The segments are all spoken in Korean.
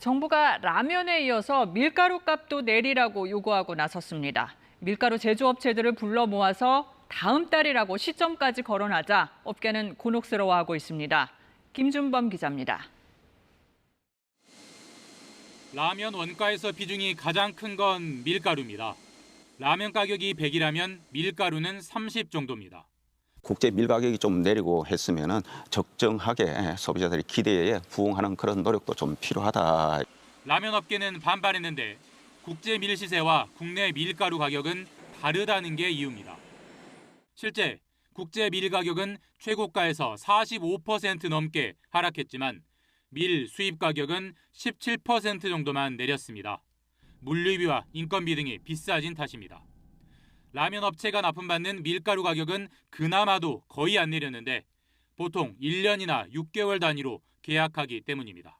정부가 라면에 이어서 밀가루 값도 내리라고 요구하고 나섰습니다. 밀가루 제조업체들을 불러 모아서 다음 달이라고 시점까지 거론하자 업계는 곤혹스러워하고 있습니다. 김준범 기자입니다. 라면 원가에서 비중이 가장 큰 건 밀가루입니다. 라면 가격이 100이라면 밀가루는 30 정도입니다. 국제 밀 가격이 좀 내리고 했으면은 적정하게 소비자들의 기대에 부응하는 그런 노력도 좀 필요하다. 라면 업계는 반발했는데 국제 밀 시세와 국내 밀가루 가격은 다르다는 게 이유입니다. 실제 국제 밀 가격은 최고가에서 45% 넘게 하락했지만 밀 수입 가격은 17% 정도만 내렸습니다. 물류비와 인건비 등이 비싸진 탓입니다. 라면 업체가 납품받는 밀가루 가격은 그나마도 거의 안 내렸는데 보통 1년이나 6개월 단위로 계약하기 때문입니다.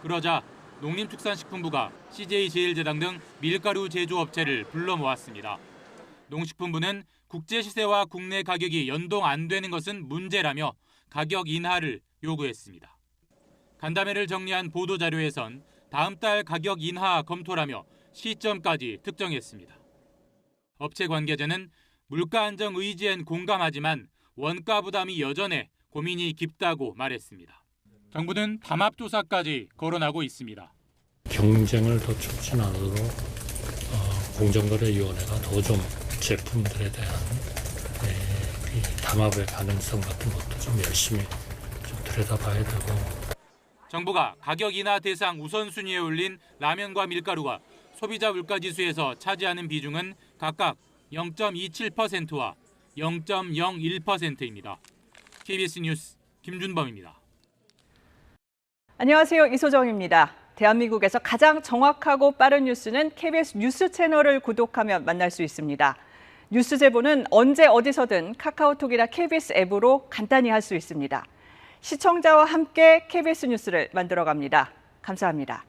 그러자 농림축산식품부가 CJ제일제당 등 밀가루 제조업체를 불러 모았습니다. 농식품부는 국제 시세와 국내 가격이 연동 안 되는 것은 문제라며 가격 인하를 요구했습니다. 간담회를 정리한 보도 자료에선 다음 달 가격 인하 검토라며 시점까지 특정했습니다. 업체 관계자는 물가 안정 의지엔 공감하지만 원가 부담이 여전해 고민이 깊다고 말했습니다. 정부는 담합 조사까지 거론하고 있습니다. 경쟁을 더 촉진하도록 어, 공정거래위원회가 더 좀 제품들에 대한 에, 이 담합의 가능성 같은 것도 좀 열심히 좀 들여다봐야 되고 정부가 가격 인하 대상 우선순위에 올린 라면과 밀가루가 소비자 물가지수에서 차지하는 비중은 각각 0.27%와 0.01%입니다. KBS 뉴스 김준범입니다. 안녕하세요. 이소정입니다. 대한민국에서 가장 정확하고 빠른 뉴스는 KBS 뉴스 채널을 구독하면 만날 수 있습니다. 뉴스 제보는 언제 어디서든 카카오톡이나 KBS 앱으로 간단히 할 수 있습니다. 시청자와 함께 KBS 뉴스를 만들어 갑니다. 감사합니다.